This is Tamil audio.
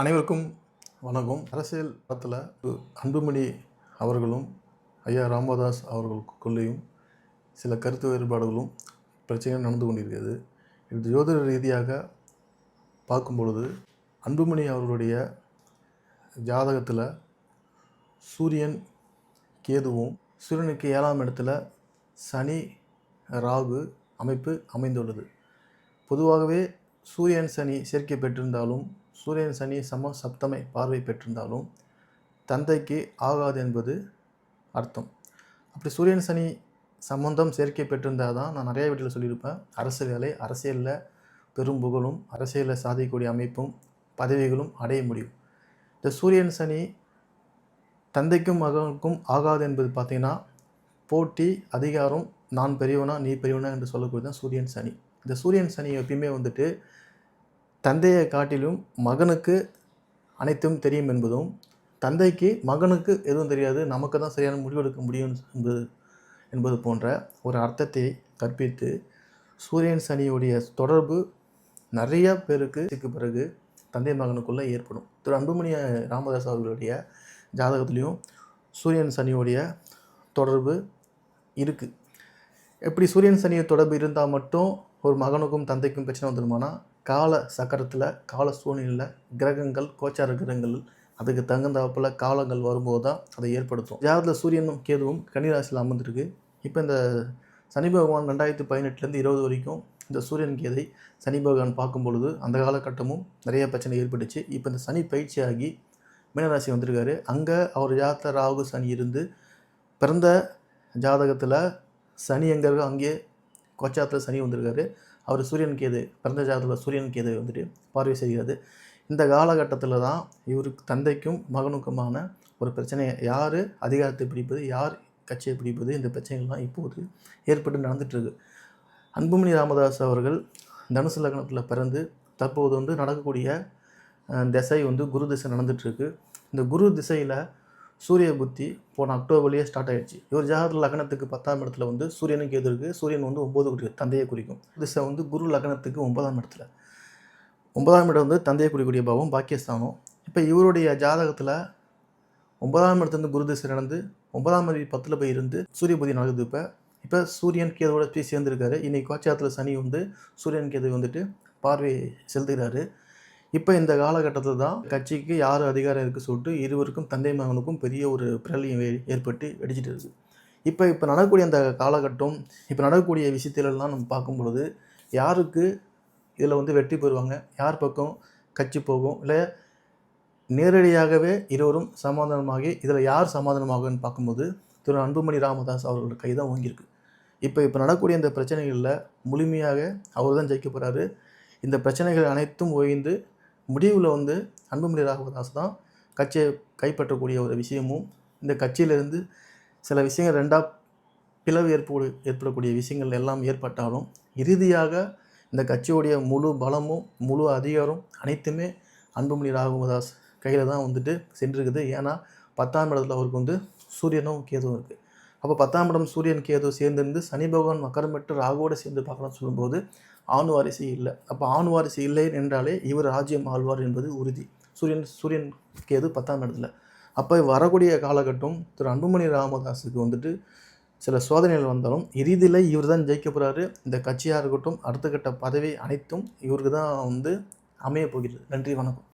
அனைவருக்கும் வணக்கம். அரசியல் படத்தில் அன்புமணி அவர்களும் ஐயா ராமதாஸ் அவர்களுக்குள்ளேயும் சில கருத்து வேறுபாடுகளும் பிரச்சனையும் நடந்து கொண்டிருக்கிறது. இது ஜோதிட ரீதியாக பார்க்கும் பொழுது அன்புமணி அவர்களுடைய ஜாதகத்தில் சூரியன் கேதுவும் சூரியனுக்கு ஏழாம் இடத்துல சனி ராகு அமைப்பு அமைந்துள்ளது. பொதுவாகவே சூரியன் சனி சேர்க்கை பெற்றிருந்தாலும் சூரியன் சனி சம சப்தமை பார்வை பெற்றிருந்தாலும் தந்தைக்கு ஆகாது என்பது அர்த்தம். அப்படி சூரியன் சனி சம்பந்தம் சேர்க்கை பெற்றிருந்தால் தான் நான் நிறைய வீட்டில் சொல்லியிருப்பேன். அரசு வேலை அரசியலில் பெரும் புகழும் அரசியலில் சாதிக்கக்கூடிய அமைப்பும் பதவிகளும் அடைய முடியும். இந்த சூரியன் சனி தந்தைக்கும் மகனுக்கும் ஆகாது என்பது பார்த்திங்கன்னா போட்டி அதிகாரம் நான் பெரியவனா நீ பெரியவனா என்று சொல்லக்கூடியது தான் சூரியன் சனி. இந்த சூரியன் சனி எப்பயுமே வந்துட்டு தந்தையை காட்டிலும் மகனுக்கு அனைத்தும் தெரியும் என்பதும் தந்தைக்கு மகனுக்கு எதுவும் தெரியாது நமக்கு தான் சரியான முடிவெடுக்க முடியும் என்பது என்பது போன்ற ஒரு அர்த்தத்தை கற்பித்து சூரியன் சனியுடைய தொடர்பு நிறைய பேருக்கு இதுக்கு பிறகு தந்தை மகனுக்குள்ளே ஏற்படும். திரு. அன்புமணி ராமதாஸ் அவர்களுடைய ஜாதகத்துலேயும் சூரியன் சனியுடைய தொடர்பு இருக்குது எப்படி சூரியன் சனிய தொடர்பு இருந்தால் மட்டும் ஒரு மகனுக்கும் தந்தைக்கும் பிரச்சனை வந்துடுமானா? கால சக்கரத்தில் கால சூழ்நிலையில் கிரகங்கள் கோச்சார கிரகங்கள் அதுக்கு தகுந்தாப்பில் காலங்கள் வரும்போது தான் அதை ஏற்படுத்தும். ஜாதகத்தில் சூரியனும் கேதுவும் கன்னிராசியில் அமர்ந்திருக்கு. இப்போ இந்த சனி பகவான் ரெண்டாயிரத்தி பதினெட்டுலேருந்து இருபது வரைக்கும் இந்த சூரியன் கேதை சனி பகவான் பார்க்கும் பொழுது அந்த காலகட்டமும் நிறைய பிரச்சனை ஏற்பட்டுச்சு. இப்போ இந்த சனி பயிற்சியாகி மீனராசி வந்திருக்காரு. அங்கே அவர் ஜாதகத்தில் ராகு சனி இருந்து பிறந்த ஜாதகத்தில் சனி எங்கே இருக்கோ அங்கேயே கொச்சாத்தில் சனி வந்திருக்காரு. அவர் சூரியன் கேது பிறந்த ஜாதகத்தில் சூரியன் கேது வந்துட்டு பார்வை செய்கிறது. இந்த காலகட்டத்தில் தான் இவருக்கு தந்தைக்கும் மகனுக்குமான ஒரு பிரச்சனையை யார் அதிகாரத்தை பிடிப்பது யார் கட்சியை பிடிப்பது இந்த பிரச்சனைகள்லாம் இப்போது ஏற்பட்டு நடந்துகிட்ருக்கு அன்புமணி ராமதாஸ் அவர்கள் தனுசு லக்னத்தில் பிறந்து தற்போது வந்து நடக்கக்கூடிய திசை வந்து குரு திசை நடந்துகிட்ருக்கு இந்த குரு திசையில் சூரிய புத்தி போன அக்டோபர்லேயே ஸ்டார்ட் ஆகிடுச்சு இவர் ஜாகத்தில் லக்னத்துக்கு பத்தாம் இடத்துல வந்து சூரியனுக்கு எது இருக்குது சூரியன் வந்து ஒம்பது குடி தந்தையை குறிக்கும். திசை வந்து குரு லக்னத்துக்கு ஒன்பதாம் இடத்துல. ஒன்பதாம் இடம் வந்து தந்தையை குறிக்கூடிய பாவம் பாக்கியஸ்தானம். இப்போ இவருடைய ஜாதகத்தில் ஒன்பதாம் இடத்துலேருந்து குரு திசை நடந்து ஒன்பதாம் தேதி பத்தில் போய் இருந்து சூரிய புத்தி நடக்குது இப்போ. இப்போ சூரியன் கேதுவோட போய் சேர்ந்துருக்காரு. இன்னைக்கு கோச்சாரத்தில் சனி வந்து சூரியன் கேது வந்துட்டு பார்வை செலுத்துகிறாரு. இப்போ இந்த காலகட்டத்தில் தான் கட்சிக்கு யார் அதிகாரம் இருக்குது சொல்லிட்டு இருவருக்கும் தந்தை மகனுக்கும் பெரிய ஒரு பிரளயம் ஏற்பட்டு வெடிச்சிட்டு இருக்குது இப்போ இப்போ நடக்கக்கூடிய அந்த காலகட்டம் இப்போ நடக்கக்கூடிய விஷயத்திலெல்லாம் நம்ம பார்க்கும் பொழுது யாருக்கு இதில் வந்து வெற்றி பெறுவாங்க? யார் பக்கம் கட்சி போகும்? இல்லை நேரடியாகவே இருவரும் சமாதானமாகி இதில் யார் சமாதானமாகும்னு பார்க்கும்போது திரு அன்புமணி ராமதாஸ் அவர்களோட கை தான் ஓங்கியிருக்கு. இப்போ இப்போ நடக்கக்கூடிய இந்த பிரச்சனைகளில் முழுமையாக அவர் தான் ஜெயிக்க போகிறாரு இந்த பிரச்சனைகள் அனைத்தும் ஓய்ந்து முடிவில் வந்து அன்புமணி ராகவதாஸ் தான் கட்சியை கைப்பற்றக்கூடிய ஒரு விஷயமும் இந்த கட்சியிலிருந்து சில விஷயங்கள் ரெண்டாக பிளவு ஏற்படு ஏற்படக்கூடிய விஷயங்கள் எல்லாம் ஏற்பட்டாலும் இறுதியாக இந்த கட்சியுடைய முழு பலமும் முழு அதிகாரம் அனைத்துமே அன்புமணி ராகவதாஸ் கையில் தான் வந்துட்டு சென்றிருக்குது. ஏன்னா பத்தாம் இடத்துல அவருக்கு வந்து சூரியனும் கேதுவும் இருக்குது அப்போ பத்தாம் இடம் சூரியன் கேது சேர்ந்திருந்து சனி பகவான் மக்கரமிட்டு ராகுவோடு சேர்ந்து பார்க்கலாம் சொல்லும்போது ஆண் வாரிசு இல்லை. அப்போ ஆண் வாரிசு இல்லை என்றாலே இவர் ராஜ்யம் ஆழ்வார் என்பது உறுதி. சூரியன் சூரியன் கேது பத்தாம் இடத்துல. அப்போ வரக்கூடிய காலகட்டம் திரு அன்புமணி ராமதாஸுக்கு வந்துட்டு சில சோதனைகள் வந்தாலும் இறுதியில் இவர் தான் ஜெயிக்க போகிறாரு இந்த கட்சியாக இருக்கட்டும் அடுத்த கட்ட பதவி அனைத்தும் இவருக்கு தான் வந்து அமைய போகிறது. நன்றி வணக்கம்.